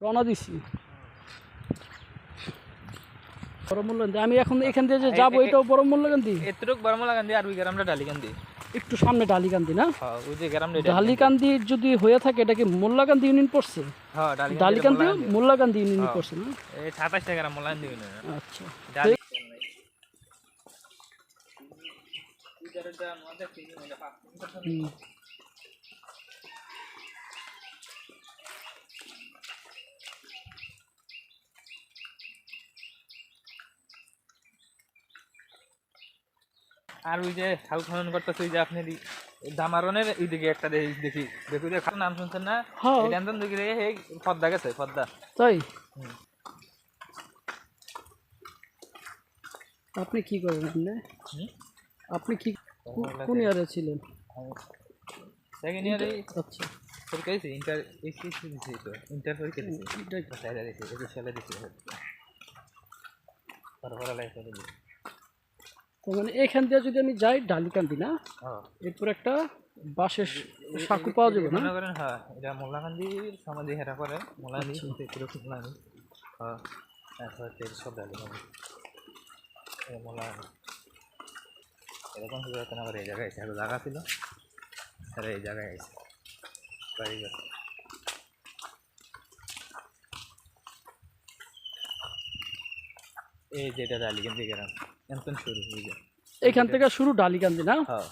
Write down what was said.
রওনা দিছি। বড় মূল্যান্দি আমি এখন এখান দিয়ে যে যাব এটাও বড় মূল্যকান্দি এতটুক বারমুলা গান্ধী আর ওই গ্রামটা ডালিকান্দি একটু সামনে ডালিকান্দি না? ওই যে গ্রামটা ডালিকান্দি যদি হয়ে থাকে এটা কি মোল্লাকান্দি ইউনিয়ন পড়ছে? হ্যাঁ ডালিকান্দি ডালিকান্দি মোল্লাকান্দি ইউনিয়ন পড়ছে না? এই সাতাশটা গ্রাম মোলান্দি আচ্ছা। ডালি আর ওই যে হাল খনন করতেছে ওই যে আপনি দামারনের এইদিকে একটা দেখি। দেখি যে নাম শুনছেন না? আনতেন দেখি রে এই পদ্মা গেছে পদ্মা। তাই? আপনি কি করেন আপনি? আপনি কি কোন ইয়ারে ছিলেন? সেকেন্ড ইয়ারে আচ্ছা। দিয়েছি ইন্টার এইচএসসি দিয়েছি তো ইন্টার পরীক্ষা দিয়েছি। এটাই সাইডে দিয়েছি একুশ সালে দিয়েছি তারপরে লাইফ দিয়েছি। তো মানে এখান দিয়ে যদি আমি যাই ডালিকান্দি না? হ্যাঁ। এরপর একটা বাঁশের সাঁকু পাওয়া যাবে না? হ্যাঁ এটা মোল্লাকান্দির সমাধি হেরা করে মোল্লাকান্দি মোল্লাকান্দি হ্যাঁ তারপর তেল সব ডালি মোল্লাকান্দি। এরকম না করে এই জায়গায় এসে জায়গা ছিল। তারা এই জায়গায় এসে। বাড়ি গেছে। এই যেটা ডালিকান্দি গ্রাম এখন শুরু হয়ে যায়। এখান থেকে শুরু ডালিকান্দি না? হ্যাঁ।